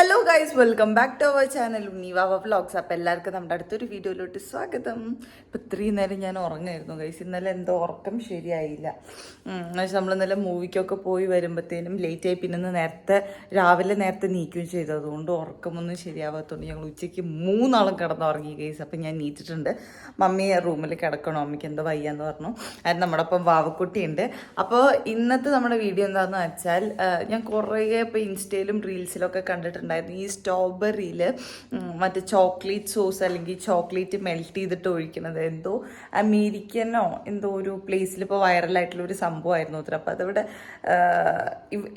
Hello guys welcome back to our channel Unnivava vlogs അപ്പം എല്ലാവർക്കും നമ്മുടെ അടുത്തൊരു വീഡിയോയിലോട്ട് സ്വാഗതം. ഇപ്പം ഇത്രയും നേരം ഞാൻ ഉറങ്ങായിരുന്നു ഗൈസ് ഇന്നലെ എന്തോ ഉറക്കം ശരിയായില്ല. നമ്മൾ ഇന്നലെ മൂവിക്കൊക്കെ പോയി വരുമ്പോഴത്തേനും ലേറ്റ് ആയി പിന്നെ നേരത്തെ രാവിലെ നേരത്തെ നീക്കുകയും ചെയ്തു. അതുകൊണ്ട് ഉറക്കമൊന്നും ശരിയാവാത്തതുകൊണ്ട് ഞങ്ങൾ ഉച്ചയ്ക്ക് മൂന്നാളും കിടന്നുറങ്ങി ഗൈസ് അപ്പം ഞാൻ നീറ്റിട്ടുണ്ട് മമ്മി റൂമിൽ കിടക്കണോ? അമ്മയ്ക്ക് എന്തോ വയ്യാന്ന് പറഞ്ഞു. അത് നമ്മുടെ ഒപ്പം വാവക്കുട്ടിയുണ്ട്. അപ്പോൾ ഇന്നത്തെ നമ്മുടെ വീഡിയോ എന്താണെന്ന് വെച്ചാൽ ഞാൻ കുറേ ഇപ്പോൾ ഇൻസ്റ്റയിലും റീൽസിലൊക്കെ കണ്ടിട്ടുണ്ടായിരുന്നു ഈ സ്ട്രോബെറിയിൽ മറ്റേ ചോക്ലേറ്റ് സോസ് അല്ലെങ്കിൽ ചോക്ലേറ്റ് മെൽറ്റ് ചെയ്തിട്ട് ഒഴിക്കുന്നത് എന്തോ അമേരിക്കനോ എന്തോ ഒരു പ്ലേസിൽ ഇപ്പോൾ വൈറലായിട്ടുള്ള ഒരു സംഭവമായിരുന്നു അത്ര അപ്പോൾ അതിവിടെ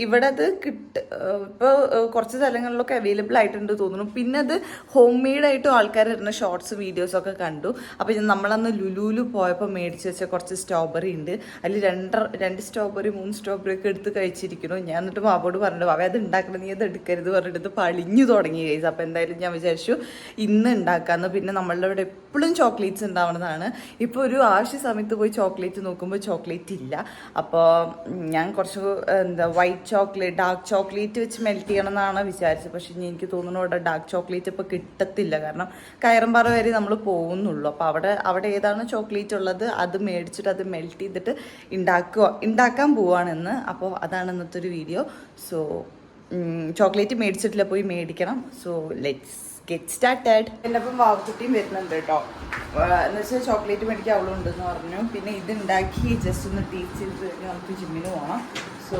ഇവിടെ അത് കിട്ട ഇപ്പോൾ കുറച്ച് സ്ഥലങ്ങളിലൊക്കെ അവൈലബിൾ ആയിട്ടുണ്ട് തോന്നുന്നു. പിന്നെ അത് ഹോം മെയ്ഡായിട്ടും ആൾക്കാർ ഇടുന്ന ഷോർട്സ് വീഡിയോസ് ഒക്കെ കണ്ടു. അപ്പോൾ നമ്മളന്ന് ലുലുലു പോയപ്പോൾ മേടിച്ച് വെച്ച കുറച്ച് സ്ട്രോബെറി ഉണ്ട്. അതിൽ രണ്ട് രണ്ട് സ്ട്രോബെറി മൂന്ന് സ്ട്രോബെറി ഒക്കെ എടുത്ത് കഴിച്ചിരിക്കുന്നു. ഞാൻ എന്നിട്ട് ബാബോട് പറഞ്ഞു അവ അത് ഉണ്ടാക്കണം നീ അത് എടുക്കരുത് പറഞ്ഞിട്ട് ഇത് പളിഞ്ഞു തുടങ്ങി കഴിച്ചു അപ്പോൾ എന്തായാലും ഞാൻ വിചാരിച്ചു ഇന്ന് ഉണ്ടാക്കാമെന്ന് പിന്നെ നമ്മളുടെ ഇവിടെ എപ്പോഴും ചോക്ലേറ്റ്സ് ഉണ്ടാവുന്നതാണ്. ഇപ്പോൾ ഒരു ആവശ്യ സമയത്ത് പോയി ചോക്ലേറ്റ് നോക്കുമ്പോൾ ചോക്ലേറ്റ് ഇല്ല. അപ്പോൾ ഞാൻ കുറച്ച് എന്താ വൈറ്റ് ചോക്ലേറ്റ് ഡാർക്ക് ചോക്ലേറ്റ് വെച്ച് മെൽറ്റ് ചെയ്യണം എന്നാണ് വിചാരിച്ചത്. പക്ഷേ ഇനി എനിക്ക് തോന്നുന്നു അവിടെ ഡാർക്ക് ചോക്ലേറ്റ് ഇപ്പോൾ കിട്ടത്തില്ല. കാരണം കയറമ്പാറ വരെ നമ്മൾ പോകുന്നുള്ളൂ. അപ്പോൾ അവിടെ അവിടെ ഏതാണ് ചോക്ലേറ്റ് ഉള്ളത് അത് മേടിച്ചിട്ട് അത് മെൽറ്റ് ചെയ്തിട്ട് ഉണ്ടാക്കുക ഉണ്ടാക്കാൻ പോവാണെന്ന്. അപ്പോൾ അതാണ് ഇന്നത്തെ ഒരു വീഡിയോ സോ ചോക്ലേറ്റ് മേടിച്ചിട്ടില്ല പോയി മേടിക്കണം. സോ ലെറ്റ്സ് ഗെറ്റ് സ്റ്റാർട്ടഡ് എന്റെ ഒപ്പം വാവക്കുട്ടിയും വരുന്നുണ്ട് കേട്ടോ എന്ന് വെച്ചാൽ ചോക്ലേറ്റ് മേടിക്കാൻ അവളും ഉണ്ടെന്ന് പറഞ്ഞു. പിന്നെ ഇത് ഉണ്ടാക്കി ജസ്റ്റ് ഒന്ന് ടീച്ച് ചെയ്ത് കഴിഞ്ഞ് നമുക്ക് ജിമ്മിന് പോകണം സോ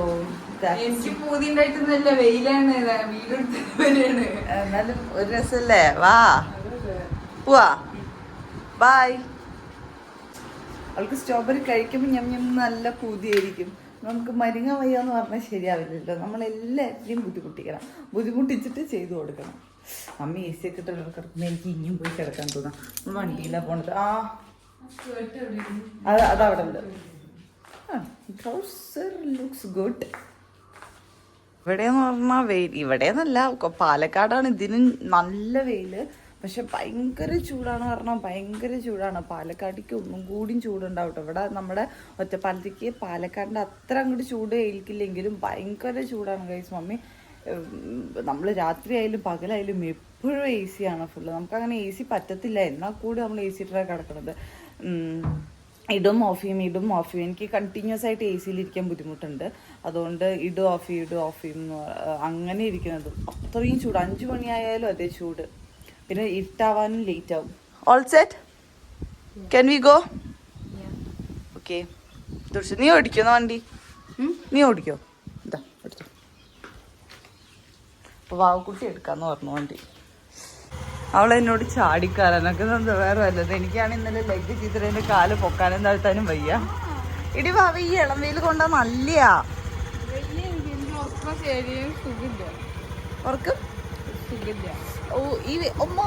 എനിക്ക് പൂതി ഉണ്ടായിട്ടൊന്നുമല്ല വെയിലാണ്. എന്നാലും ഒരു രസല്ലേ? വാ. പോവാ. ബായ് അവൾക്ക് സ്ട്രോബെറി കഴിക്കുമ്പോൾ ഞം ഞം നല്ല പൂതിയായിരിക്കും. നമുക്ക് മരുങ്ങ വയ്യ എന്ന് പറഞ്ഞാൽ ശരിയാവില്ലല്ലോ നമ്മളെല്ലാവരെയും ബുദ്ധിമുട്ടിക്കണം. ബുദ്ധിമുട്ടിച്ചിട്ട് ചെയ്തു കൊടുക്കണം. അമ്മ എ സി ഒക്കെ എനിക്ക് ഇനിയും പോയി കിടക്കാൻ തോന്നാം. നമ്മൾ വണ്ടിയിലാണ് പോണത്. ആ. അത് അതവിടെ ഉണ്ട്. ട്രൗസർ ലുക്സ് ഗുഡ് ഇവിടെയെന്ന് പറഞ്ഞാൽ വെയിൽ. ഇവിടെയെന്നല്ല പാലക്കാടാണ് ഇതിന് നല്ല വെയിൽ. പക്ഷെ ഭയങ്കര ചൂടാണ് പറഞ്ഞാൽ ഭയങ്കര ചൂടാണ്. പാലക്കാടിക്ക് ഒന്നും കൂടിയും ചൂടുണ്ടാവും കേട്ടോ ഇവിടെ നമ്മുടെ ഒറ്റപ്പാലത്തേക്ക് പാലക്കാടിന്റെ അത്ര അങ്ങോട്ട് ചൂട് ഏൽക്കില്ലെങ്കിലും ഭയങ്കര ചൂടാണ് കൈസ് മമ്മി. നമ്മൾ രാത്രി ആയാലും പകലായാലും എപ്പോഴും എ സി ആണ് ഫുള്ള് നമുക്കങ്ങനെ എ സി പറ്റത്തില്ല. എന്നാൽ കൂടി നമ്മൾ എ സി ഇട്ടാണ് കിടക്കുന്നത് ഇടും ഓഫ് ചെയ്യും ഇടും ഓഫ് ചെയ്യും. എനിക്ക് കണ്ടിന്യൂസ് ആയിട്ട് എ സിയിൽ ഇരിക്കാൻ ബുദ്ധിമുട്ടുണ്ട്. അതുകൊണ്ട് ഇടും ഓഫ് ചെയ്യും ഇടും ഓഫ് ചെയ്യും അങ്ങനെ ഇരിക്കുന്നത്. അത്രയും ചൂട്. അഞ്ചു മണിയായാലും അതേ ചൂട്. പിന്നെ ഇട്ടാവാനും ലേറ്റ് ആവും all set can we go okay നീ ഓടിക്കോ വണ്ടി? നീ ഓടിക്കോ. ഇതാ എടുത്തോ. അപ്പോൾ വാവക്കുട്ടി എടുക്കാന്ന് പറഞ്ഞു വണ്ടി. അവൾ എന്നോട് ചാടിക്കാരനൊക്കെ എന്താ വേറെ വല്ലത്? എനിക്കാണ് ഇന്നലെ ലെഗ് ചെയ്തിട്ട് എന്റെ കാൽ പൊക്കാനും താഴ്ത്താനും വയ്യ. ഇടി ഭാവ ഈ ഇളം വെയിൽ കൊണ്ടാ നല്ലയാ. ഉറക്കം? ഓ ഈ അമ്മ.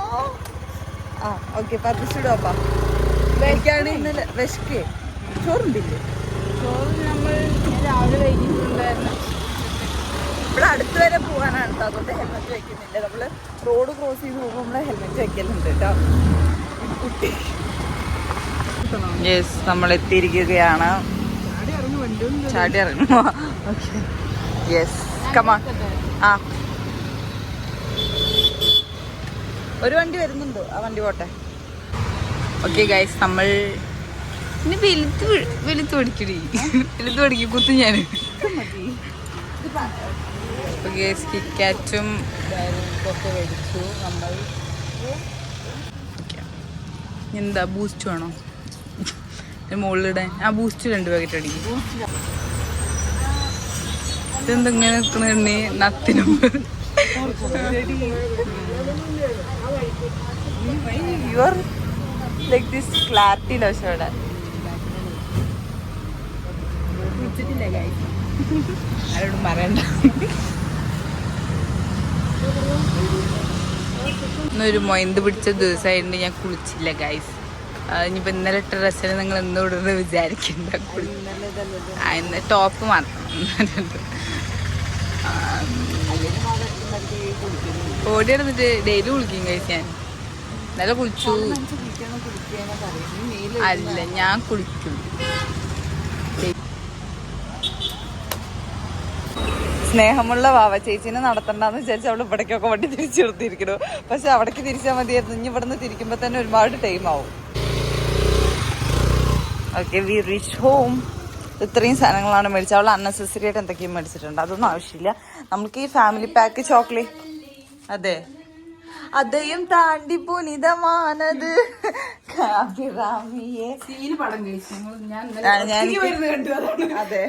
ആ ഓക്കെ പതിച്ചിടുവാ എനിക്കാണ് ഇന്നലെ വിശക്കേ ചോറുണ്ടില്ലേ? ചോറ് നമ്മൾ രാവിലെ വൈകിട്ടുണ്ടായിരുന്നു. ഇവിടെ അടുത്ത് വരെ പോകാനാണ് കേട്ടോ അതുകൊണ്ട് ഹെൽമെറ്റ് വെക്കുന്നില്ല. നമ്മൾ റോഡ് ക്രോസ് ചെയ്ത് പോകുമ്പോൾ നമ്മൾ ഹെൽമെറ്റ് വെക്കലുണ്ട് കേട്ടോ കുട്ടി. യെസ് നമ്മൾ എത്തിയിരിക്കുകയാണ്. ചാടി ഇറങ്ങുമോ ഓക്കെ യെസ് കമാ ആ. ഒരു വണ്ടി വരുന്നുണ്ട്. ആ വണ്ടി പോട്ടെ. ഓക്കെ ഗൈസ് നമ്മൾ ഇനി വെളുത്ത് വെളുത്ത് പഠിക്കടി. വെളുത്ത് പഠിക്കും കുത്തു ഞാൻ ഓക്കെ സ്കിക്കാറ്റും ഒക്കെ മേടിച്ചു നമ്മൾ. എന്താ ബൂസ്റ്റ് വേണോ? മുകളിലിടാൻ ആ ബൂസ്റ്റ് രണ്ട് പാക്കറ്റ് അടിക്കും. ഇതെന്താ ഇങ്ങനെ നിൽക്കണ നത്തിനും യുവർ ലൈക്ക് ദിസ് ക്ലാരിറ്റി ലോഷോടെ ആരോടും പറയണ്ട. ഇന്നൊരു മൊയന്ത് പിടിച്ച ദിവസമായിട്ട് ഞാൻ കുളിച്ചില്ല ഗൈസ് ഇനിയിപ്പോൾ ഇന്നലെ ഇട്ട ഡ്രസ്സിന് നിങ്ങൾ എന്തുകൊണ്ടെന്ന് വിചാരിക്കണ്ട കുളി ഇന്ന് ടോപ്പ് മാത്രം. ഓടി നടന്നിട്ട് ഡെയിലി കുളിക്കും ഞാൻ. നല്ല കുളിച്ചു. അല്ല ഞാൻ കുളിക്കും. സ്നേഹമുള്ള വാവ ചേച്ചീനെ നടത്തണ്ടെന്ന് വിചാരിച്ച് അവൾ ഇവിടേക്കൊക്കെ വണ്ടി തിരിച്ചു നിർത്തിയിരിക്കണു പക്ഷെ അവിടേക്ക് തിരിച്ചാൽ മതിയായിരുന്നു. ഇനി ഇവിടുന്ന് തിരിക്കുമ്പോൾ തന്നെ ഒരുപാട് ടൈം ആവും. ഓക്കെ വി റീച്ച് ഹോം ഇത്രയും സാധനങ്ങളാണ് മേടിച്ചത്. അവൾ അൺനെസസറി ആയിട്ട് എന്തൊക്കെയും മേടിച്ചിട്ടുണ്ട്. അതൊന്നും ആവശ്യമില്ല. നമുക്ക് ഈ ഫാമിലി പാക്ക് ചോക്ലേറ്റ് അതെ. അതയും താണ്ടി പുനിതമാണത്. അതെ.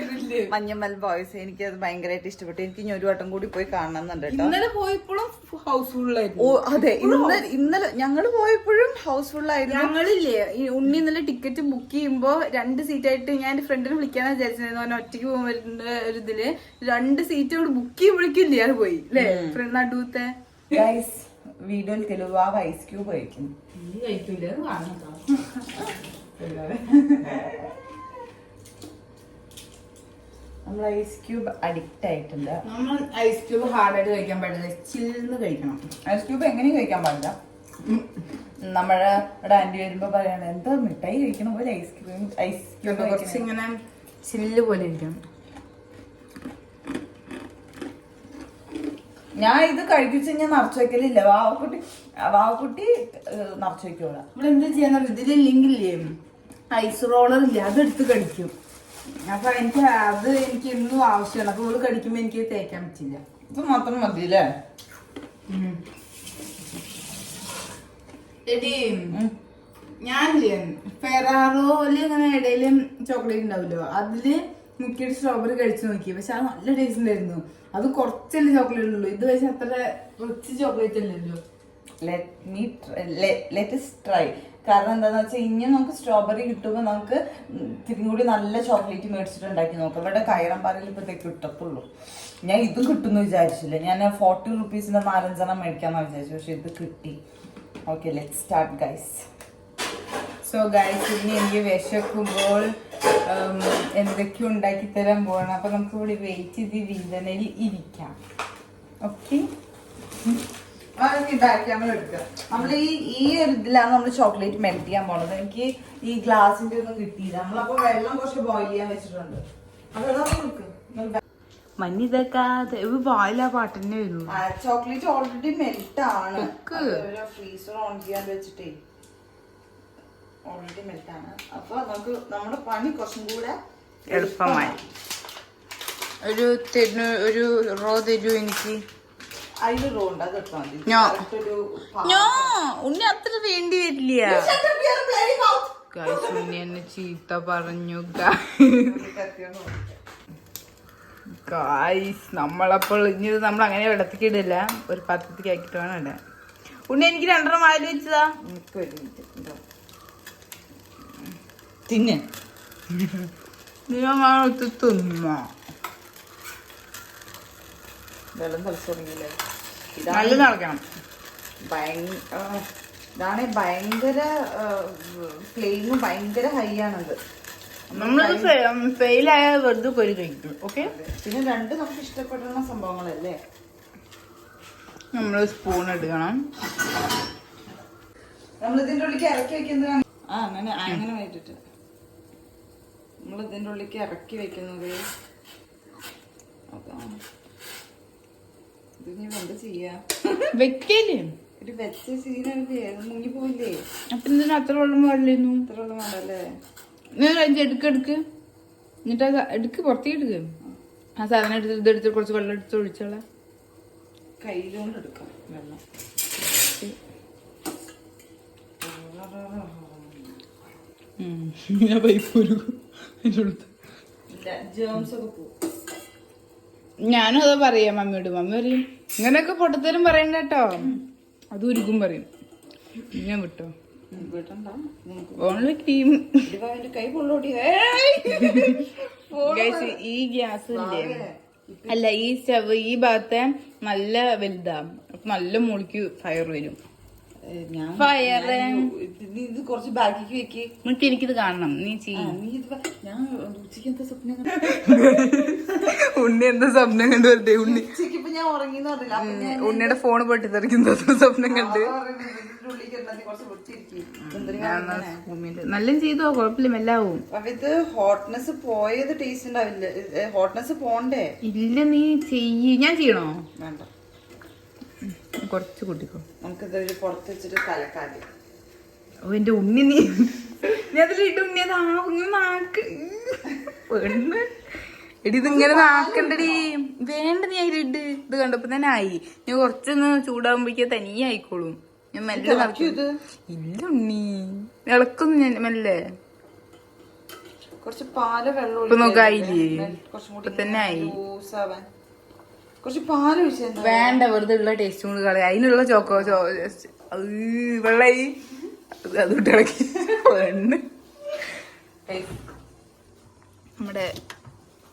മഞ്ഞമ്മൽ ബോയ്സ് എനിക്ക് അത് ഭയങ്കരമായിട്ട് ഇഷ്ടപ്പെട്ടു. എനിക്ക് ഇനി ഒരു വട്ടം കൂടി പോയി കാണണം എന്നുണ്ട് ഇന്നലെ പോയപ്പോഴും ഹൗസ്ഫുള്ളായിരുന്നു. അതെ. ഇന്നലെ ഇന്നലെ ഞങ്ങൾ പോയപ്പോഴും ഹൗസ്ഫുൾ ആയിരുന്നു ഞങ്ങളില്ലേ ഈ ഉണ്ണി ഇന്നലെ ടിക്കറ്റ് ബുക്ക് ചെയ്യുമ്പോ രണ്ട് സീറ്റ് ആയിട്ട് ഞാൻ എന്റെ ഫ്രണ്ടിനെ വിളിക്കാന്ന് വിചാരിച്ചിരുന്നു അവൻ ഒറ്റയ്ക്ക് പോകുന്ന വരുന്ന ഒരു ഇതിൽ രണ്ട് സീറ്റ് അവിടെ ബുക്ക് ചെയ്യുമ്പോഴേക്കും ഇല്ലേ അത് പോയി അല്ലേ? ഫ്രണ്ട് നടുവത്തെ വീഡിയോയിൽ തെലുവാവ് ഐസ് ക്യൂബ് കഴിക്കും നമ്മൾ ഐസ് ക്യൂബ് അഡിക്റ്റ് ആയിട്ടുണ്ട്. നമ്മൾ ഐസ് ക്യൂബ് ഹാർഡായിട്ട് കഴിക്കാൻ പാടില്ല ചില്ലിന്ന് കഴിക്കണം. ഐസ് ക്യൂബ് എങ്ങനെയും കഴിക്കാൻ പാടില്ല. നമ്മുടെ ഇവിടെ ആന്റി വരുമ്പോ പറയണ എന്താ മിഠായി കഴിക്കണ പോലെ ഐസ് ക്യൂബ് ഐസ് ക്യൂബ് കുറച്ച് ഇങ്ങനെ ചില്ല് പോലെ ഇരിക്കണം. ഞാൻ ഇത് കഴിപ്പിച്ച് ഞാൻ നിറച്ചു വെക്കലില്ല. വാവക്കുട്ടി വാവക്കുട്ടി നിറച്ചു വെക്കോളാം ഇവിടെ എന്ത് ചെയ്യാന്ന് ഇതിലില്ലെങ്കിലേ ഐസ് റോളർ ഇല്ലേ അതെടുത്ത് കഴിക്കും അപ്പൊ എനിക്ക് അത് എനിക്ക് ഇന്നും ആവശ്യമാണ്. അപ്പൊ ഇവിടെ കടിക്കുമ്പോ എനിക്ക് തേക്കാൻ പറ്റില്ല. ഇത് മാത്രം മതി അല്ലേ എടി ഞാനില്ലേ ഫെറാറോയിൽ ഇങ്ങനെ ഇടയിലും ചോക്ലേറ്റ് ഉണ്ടാവില്ലോ അതിൽ മുക്കിയിട്ട് സ്ട്രോബെറി കഴിച്ചു നോക്കി. പക്ഷെ അത് നല്ല ടേസ്റ്റ് ഉണ്ടായിരുന്നു. അത് കുറച്ചല്ലേ ചോക്ലേറ്റ് ഉള്ളൂ ഇത് പക്ഷെ അത്ര റിച്ച് ചോക്ലേറ്റ് അല്ലല്ലോ. ലെറ്റ് മീ ട്രൈ കാരണം എന്താണെന്ന് വെച്ചാൽ ഇനി നമുക്ക് സ്ട്രോബെറി കിട്ടുമ്പോൾ നമുക്ക് തിരി കൂടി നല്ല ചോക്ലേറ്റ് മേടിച്ചിട്ട് ഉണ്ടാക്കി നോക്കാം. ഇവിടെ കയറാൻ പാറയിൽ ഇപ്പോഴത്തേക്ക് കിട്ടത്തുള്ളൂ. ഞാൻ ഇതും കിട്ടുമെന്ന് വിചാരിച്ചില്ല. ഞാൻ ഫോർട്ടി റുപ്പീസിന്റെ നാലഞ്ചെണ്ണം മേടിക്കാന്ന് വിചാരിച്ചു പക്ഷെ ഇത് കിട്ടി. Okay let start guys so guys ഇനി എനിക്ക് വിശക്കുമ്പോൾ ഉം, എന്തൊക്കെയോ ഉണ്ടാക്കി തരാൻ പോകണം അപ്പൊ നമുക്ക് ഇവിടെ വെയിറ്റ് ചെയ്ത് വീതനയിൽ ഇരിക്കാം. ഓക്കെ നമ്മൾ ഈ ഈ ഒരു ഇതിലാണ് നമ്മൾ ചോക്ലേറ്റ് മെൽറ്റ് ചെയ്യാൻ പോണത്. എനിക്ക് ഈ ഗ്ലാസിന്റെ ഒന്നും കിട്ടിയില്ല. നമ്മളപ്പോ വെള്ളം കുറച്ച് ബോയിൽ ചെയ്യാൻ വെച്ചിട്ടുണ്ട്. അതെല്ലാം മഞ്ഞിതക്കാതെ വായില പാട്ട് തന്നെ വരൂ ചോക്ലേറ്റ് ഓൾറെഡി മെൽറ്റ് ആണ്. ഫ്രീസർ ഓൺ ചെയ്യാൻ വെച്ചിട്ടേ. ഓൾറെഡി മെൽറ്റാണ് ആണ്. അപ്പൊ നമുക്ക് നമ്മുടെ പണി കുറച്ചും കൂടെ എളുപ്പമായി. ഒരു തെരു ഒരു റോ തരൂ എനിക്ക്. അതിൽ റോ ഉണ്ട് അത് എടുത്താൽ മതി. ഉണ്ണി അത്ര വേണ്ടി വരില്ല. ഗൈസ് ഉണ്ണി എന്നെ ചീത്ത പറഞ്ഞു ഗായ്സ് നമ്മളപ്പോൾ ഇനി നമ്മൾ അങ്ങനെ വെള്ളത്തിക്ക് ഇടില്ല. ഒരു പാത്രത്തിക്ക് ആക്കിയിട്ട് വേണം ഇടാൻ. ഉണ്ണി എനിക്ക് രണ്ടെണ്ണം വായിൽ വെച്ചതാ. എനിക്ക് ഒരു. തിന്ന്. തിന്ന വെള്ളം തളിച്ചു തുടങ്ങിയില്ലേ നല്ല നടക്കണം ഭയങ്കര ഇതാണ് ഭയങ്കര ഫ്ലെയിമും ഭയങ്കര ഹൈ ആണത്. നമ്മളിത് ഫെയിലായ വെറുതെ കൊരി കഴിക്കും ഓക്കെ പിന്നെ രണ്ട് നമുക്ക് ഇഷ്ടപ്പെടുന്ന സംഭവങ്ങളല്ലേ? നമ്മൾ സ്പൂൺ എടുക്കണം. നമ്മൾ ഇതിന്റെ ഉള്ളിലേക്ക് ഇറക്കി വെക്കുന്നതാണ്. ആ അങ്ങനെ അങ്ങനെ വേണ്ടിട്ട്. നമ്മൾ ഇതിന്റെ ഉള്ളിലേക്ക് ഇറക്കി വെക്കുന്നത് അതാ. എന്ത് ചെയ്യാ? വെക്കല്ലേ? ഒരു വെച്ച മുങ്ങി പോയില്ലേ? അപ്പൊ എന്തിനാ അത്ര വെള്ളം ഞാൻ അഞ്ച് എടുക്ക് എടുക്ക്. എന്നിട്ട് അത് എടുക്ക് പുറത്തേക്ക് എടുക്ക്. ആ. സാധനം എടുത്ത് ഇതെടുത്ത് കുറച്ച് വെള്ളം എടുത്ത് ഒഴിച്ചോളാം. കയ്യിലോണ്ട് എടുക്കാം വെള്ളം. ഞാൻ പൈപ്പ് ഒരു ഞാനും അത് പറയാം മമ്മിയോട് മമ്മി പറയും ഇങ്ങനെയൊക്കെ പൊട്ടത്തരും പറയണ്ട കേട്ടോ അത് ഉരുക്കും പറയും. ഞാൻ വിട്ടോ? ഓൺലി ഈ ഗ്യാസ് ഇല്ലേ? അല്ല ഈ സ്റ്റവ് ഈ ഭാഗത്തെ നല്ല വലുതാ. നല്ല മുളിക്ക് ഫയർ വരും. ഞാൻ നീ ഇത് കുറച്ച് ബാക്കിക്ക് വെക്ക്. എന്നിട്ട് എനിക്കിത് കാണണം. നീ ചെയ്യും. നീ ഇത് ഞാൻ ഉച്ചയ്ക്ക് എന്താ സ്വപ്നം? ഉണ്ണി എന്താ സ്വപ്നം കണ്ടു വരട്ടെ? ഉണ്ണി. ഉച്ചയ്ക്ക് ഇപ്പൊ ഞാൻ ഉറങ്ങിന്ന് പറഞ്ഞില്ല. അപ്പൊ ഞാൻ ഉണ്ണിയുടെ ഫോൺ പൊട്ടിത്തെറിക്കുന്ന സ്വപ്നം കണ്ട്. നല്ല ചെയ്തോ? കുഴപ്പമില്ല മെല്ലാവും. അപ്പൊ ഇത് ഹോട്ട്നെസ് പോയത് ടേസ്റ്റ് ഉണ്ടാവില്ല. ഹോട്ട്നെസ് പോണ്ടേ? ഇല്ല നീ ചെയ്യ്. ഞാൻ ചെയ്യണോ? വേണ്ട. കുറച്ച് കൂട്ടിക്കോ. നമുക്കിത് പുറത്ത് വെച്ചിട്ട് കലക്കാതി ഓ എന്റെ ഉണ്ണി നീ. നീ അതിലിട്ട് ഉണ്ണി അത് ആ ഉണ്ണി നാക്ക്. പെണ്ണ്. എടി ഇതിങ്ങനെ നാക്കണ്ടടി. വേണ്ട നീ അതിലിട്ട് ഇത് കണ്ടപ്പോ തന്നെ ആയി. ഞാൻ കുറച്ചൊന്ന് ചൂടാകുമ്പോഴേക്ക് തനിയെ ആയിക്കോളും. ഞാൻ മെല്ലെ ഇല്ല ഉണ്ണി. ഇളക്കൊന്നും ഞാൻ മെല്ലെ. കുറച്ച് പാൽ വെള്ളം ഇപ്പൊ നോക്കായില്ലേ കുറച്ചും കൂടി തന്നെ ആയി. ലൂസാവാൻ. കുറച്ച് പാൽ ഒഴിച്ചു വേണ്ട വെറുതെ ഉള്ള ടേസ്റ്റ് കൊണ്ട് കളയാ. അതിനുള്ള ചോക്കോ ചോ വെള്ളായി. അത് ഇട്ടിളക്കി പെണ്ണ് നമ്മുടെ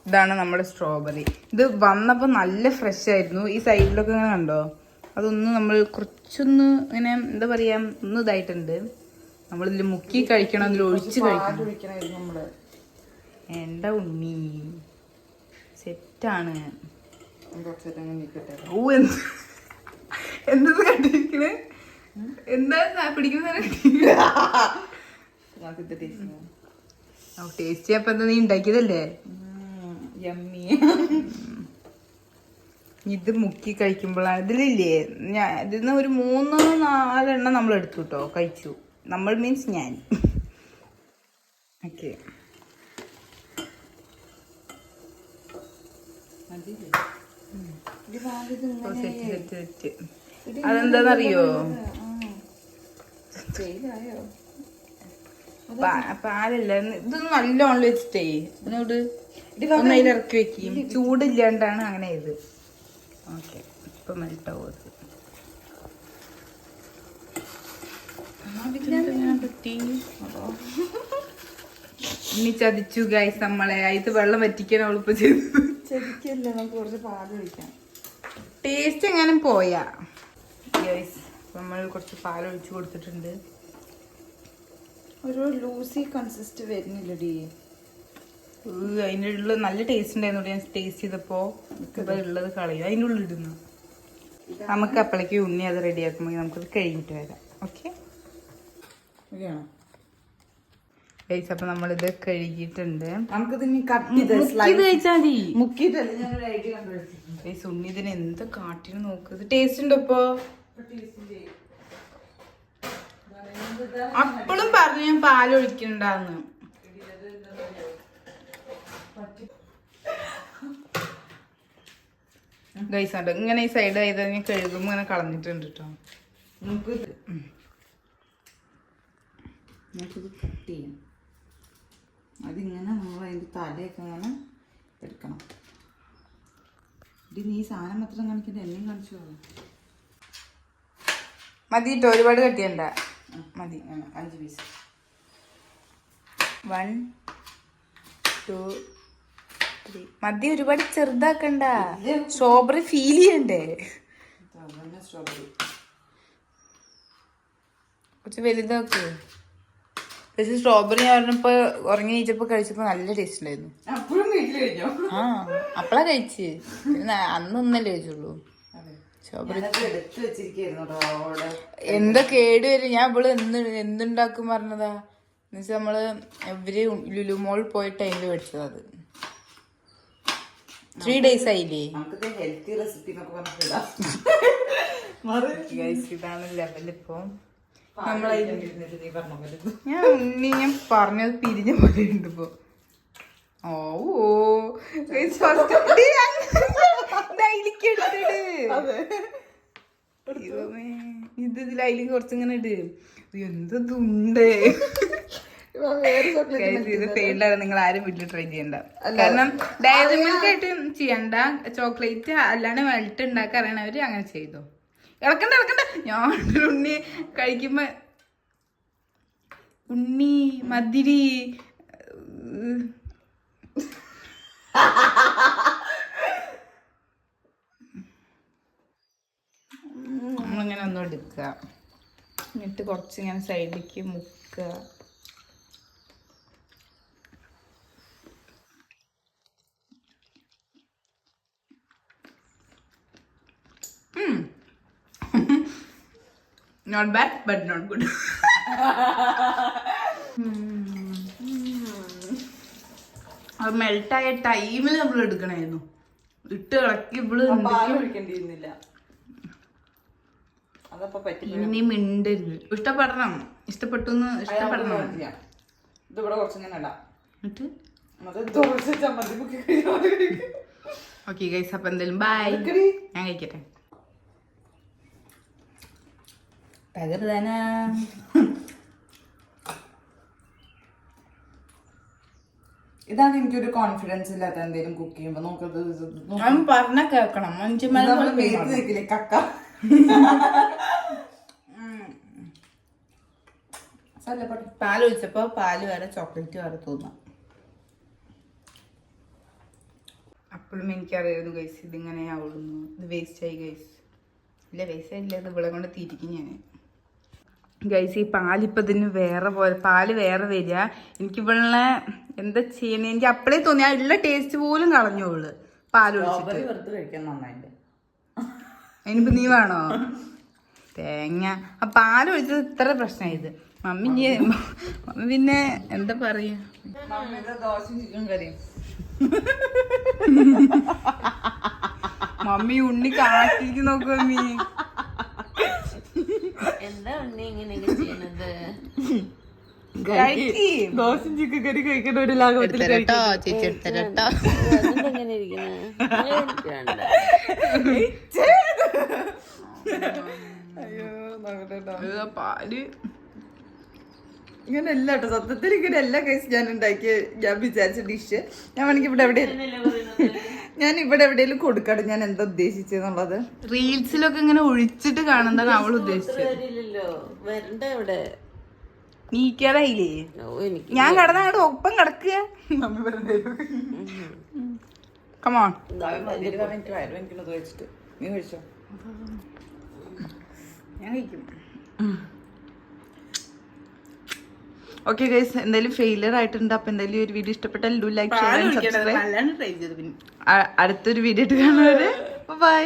ഇതാണ് നമ്മുടെ സ്ട്രോബെറി ഇത് വന്നപ്പോൾ നല്ല ഫ്രഷ് ആയിരുന്നു. ഈ സൈഡിലൊക്കെ ഇങ്ങനെ കണ്ടോ? അതൊന്ന് നമ്മൾ കുറച്ചൊന്ന് ഇങ്ങനെ എന്താ പറയാ ഒന്ന് ഇതായിട്ടുണ്ട്. നമ്മളിതിൽ മുക്കി കഴിക്കണം അതിൽ ഒഴിച്ച് കഴിക്കണം. എന്താ ഉണ്ണി? സെറ്റാണ് കുറച്ച് നേരം അങ്ങനെ നിൽക്കട്ടെ ഓ എന്ത്? എന്തത് കണ്ടിരിക്കണേ? എന്താ സാ- പിടിക്കുന്ന ഇത് ടേസ്റ്റ് ടേസ്റ്റ് ചെയ്യാൻ എന്താ നീ ഉണ്ടാക്കിയതല്ലേ? യമ്മി ഇത് മുക്കി കഴിക്കുമ്പോഴാണ് ഇതിലില്ലേ? ഞാൻ ഇതിൽ നിന്ന് ഒരു മൂന്ന് നാലെണ്ണം നമ്മൾ എടുത്തു കേട്ടോ കഴിച്ചു. നമ്മൾ മീൻസ് ഞാൻ. ഓക്കെ സെറ്റ് സെറ്റ് സെറ്റ് അതെന്താന്നറിയോ പാലല്ല ഇതൊന്നും നല്ല ഓണിൽ വെച്ചിട്ടേ ഇതിനോട് ഇറക്കി വെക്കും. ചൂടില്ലാണ്ടാണ് അങ്ങനെ ഇത്. ഓക്കെ ഇപ്പൊ മെൽട്ടാവും അത്? ഇനി ചതിച്ചു ഗൈസ് നമ്മളെ. ഇത് വെള്ളം വറ്റിക്കാൻ അവളിപ്പോ ചെയ്തു ചെതിക്കല്ലേ നമുക്ക് കുറച്ച് പാൽ ഒഴിക്കാം. ടേസ്റ്റ് എങ്ങാനും പോയാ? നമ്മൾ കുറച്ച് പാൽ ഒഴിച്ചു കൊടുത്തിട്ടുണ്ട്. ഒരു ലൂസി കൺസിസ്റ്റ് വരുന്നില്ലടി. അതിന്റെ ഉള്ളിൽ നല്ല ടേസ്റ്റ് ഉണ്ടായിരുന്നു ഞാൻ ടേസ്റ്റ് ചെയ്തപ്പോ. ഇപ്പൊ ഉള്ളത് കളയും. അതിന്റെ ഉള്ളിൽ ഇടുന്നു. നമുക്ക് അപ്പോഴേക്ക് ഉണ്ണി അത് റെഡിയാക്കുമ്പോൾ നമുക്കത് കഴിഞ്ഞിട്ട് വരാം. ഓക്കെ ഓക്കെയാണോ ഗൈസ് അപ്പൊ നമ്മളിത് കഴുകിയിട്ടുണ്ട്. നമുക്കിത് ചെയ്ത് കഴിച്ചാൽ മതി. മുക്കിയിട്ടല്ലേ ഞാൻ ഗൈസ് ഉണ്ണി ഇതിന് എന്ത് കാട്ടിന് നോക്ക്. ഇത് ടേസ്റ്റ് ഉണ്ടോ ഇപ്പൊ? അപ്പോഴും പറഞ്ഞു ഞാൻ പാലൊഴിക്കണ്ടെന്ന്. ഗൈസ് ഉണ്ട് ഇങ്ങനെ ഈ സൈഡ് ആയത് ഞാൻ കഴുകുമ്പോ ഇങ്ങനെ കളഞ്ഞിട്ടുണ്ട് കേട്ടോ നമുക്ക് നമുക്കിത് കട്ട് ചെയ്യാം. അതിങ്ങനെ നമ്മൾ അതിന്റെ തലയൊക്കെ ഇങ്ങനെ എടുക്കണം. ഇത് നീ സാധനം മാത്രം കാണിക്കുന്നത് എന്നെയും കാണിച്ചു പോകും മതി കേട്ടോ ഒരുപാട് കട്ടിയണ്ട. മതി അഞ്ച് പീസ് വൺ ടു ത്രീ മതി ഒരുപാട് ചെറുതാക്കണ്ട. സ്ട്രോബെറി ഫീൽ ചെയ്യണ്ടേ? സ്ട്രോബെറി കുറച്ച് വലുതാക്ക്. പക്ഷെ സ്ട്രോബെറി ഞാൻ പറഞ്ഞപ്പോ ഉറങ്ങി കഴിച്ചപ്പോ കഴിച്ചപ്പോ നല്ല ടേസ്റ്റ് ഉണ്ടായിരുന്നു. അപ്പോഴും വീട്ടിൽ കഴിഞ്ഞോ? ആ അപ്പളാ കഴിച്ച്. അന്ന് ഒന്നല്ലേ കഴിച്ചുള്ളൂ. എന്താ കേട് വരും ഞാൻ ഇവൾ എന്ത് എന്തുണ്ടാക്കും പറഞ്ഞതാ? എന്നുവെച്ചാ നമ്മൾ ഇവർ ലുലുമോൾ പോയ ടൈമിൽ മേടിച്ചതാ അത്. ത്രീ ഡേയ്സ് ആയില്ലേ? ഹെൽത്തി ഇതാണ് ലെവലിപ്പോ നമ്മളെ ഞാൻ ഉണ്ണി ഞാൻ പറഞ്ഞത് പിരിഞ്ഞ പോലെ ഉണ്ട് ഇപ്പൊ. ഓ ഓ. ഇത് ഇതിൽ അതിലേക്ക് കുറച്ചിങ്ങനെ ഇട്. എന്തുണ്ട് ഇത് ഫെയിൽഡാണ് നിങ്ങൾ ആരും വീട്ടിൽ ട്രൈ ചെയ്യണ്ട. കാരണം ഡയറി മിൽക്ക് ആയിട്ട് ചെയ്യണ്ട. ചോക്ലേറ്റ് അല്ലാണ്ട് മെൽറ്റ് ഉണ്ടാക്കാൻ അറിയണവര് അങ്ങനെ ചെയ്തു. ഇളക്കണ്ട ഇളക്കണ്ട. ഞാൻ ഉണ്ണി കഴിക്കുമ്പോ ഉണ്ണി മതിരി നമ്മളിങ്ങനെ ഒന്നും എടുക്കുക. എന്നിട്ട് കുറച്ച് ഇങ്ങനെ സൈഡിലേക്ക് മുക്കുക. Not bad but not good അത് മെൽട്ടായ ടൈമിൽ നമ്മൾ എടുക്കണായിരുന്നു. ഇട്ട് ഇളക്കി ഇവൾ പറ്റില്ല. ഇനി മിണ്ടരുത്. ഇഷ്ടപ്പെടണം. ഇഷ്ടപ്പെട്ടു ഇഷ്ടപ്പെടണം. ഇത് കുറച്ചിങ്ങനെ ഓക്കെ ഗൈസ് അപ്പൊ എന്തായാലും ബൈ ഞാൻ കഴിക്കട്ടെ. തകർതാന ഇതാണ് എനിക്കൊരു കോൺഫിഡൻസ് ഇല്ലാത്ത എന്തെങ്കിലും കുക്ക് ചെയ്യുമ്പോ. നോക്കത് പറഞ്ഞ കേക്കണം. നിൽക്കില്ലേ? കക്ക. പാൽ ഒഴിച്ചപ്പോ പാൽ വേറെ ചോക്ലേറ്റ് വേറെ തോന്നാം. അപ്പോഴും എനിക്കറിയായിരുന്നു ഗൈസ് ഇതിങ്ങനെ ആവുള്ളൂ ഇത് വേസ്റ്റ് ആയി ഗൈസ് ഇല്ല വേസ്റ്റ് ആയില്ല ഇത് ഇവിടെ കൊണ്ട് തീറ്റിക്കും ഞാൻ ഗൈസ് ഈ പാലിപ്പം ഇതിന് വേറെ പോലെ പാൽ വേറെ വരിക. എനിക്ക് എന്താ ചെയ്യണേ? എനിക്ക് അപ്പളേ തോന്നി ആ ഉള്ള ടേസ്റ്റ് പോലും കളഞ്ഞോൾ നന്നായിട്ട് അതിനിപ്പോ നീ വേണോ? തേങ്ങ. ആ പാൽ ഒഴിച്ചത് ഇത്ര പ്രശ്നമായത് മമ്മി മമ്മി. പിന്നെ എന്താ പറയാ? മമ്മിയുടെ ദോശയും ചിക്കൻ കറിയും. മമ്മി ഉണ്ണി കാട്ടിക്ക് നോക്കൂ മമ്മി. ഉണ്ണി ഇങ്ങനെയൊക്കെ ചിക്കൻ കഴിക്കുന്ന ഒരു ലാഘവത്തിൽ ചേച്ചി എടുത്തരട്ടോ. പാൽ. ഇങ്ങനെ അല്ല കേട്ടോ സത്യത്തിൽ ഇങ്ങനെ എല്ലാ കേസ് ഞാൻ ഉണ്ടാക്കിയ ഞാൻ വിചാരിച്ച ഡിഷ് ഞാൻ വേണമെങ്കിൽ ഇവിടെ എവിടെ ഞാൻ ഇവിടെ എവിടെയെങ്കിലും കൊടുക്കട്ടെ ഞാൻ എന്താ ഉദ്ദേശിച്ചെന്നുള്ളത്? റീൽസിലൊക്കെ ഇങ്ങനെ ഒഴിച്ചിട്ട് കാണുന്നതാണ് അവൾ ഉദ്ദേശിച്ചത്. എനിക്ക് ഞാൻ കടന്ന അങ്ങോട്ട് ഒപ്പം കിടക്കുക. കമോൺ വയറ് എനിക്കുന്നത് കഴിച്ചിട്ട്. നീ കഴിച്ചോ? ഞാൻ കഴിക്കും. ഓക്കെ ഗൈസ് എന്തായാലും ഫെയിലിയർ ആയിട്ടുണ്ട്. അപ്പൊ എന്തായാലും ഒരു വീഡിയോ ഇഷ്ടപ്പെട്ടാൽ ഡു ലൈക്ക് ഷെയർ അടുത്തൊരു വീഡിയോ ഇട്ട് കാണുന്നവരെ. ബൈ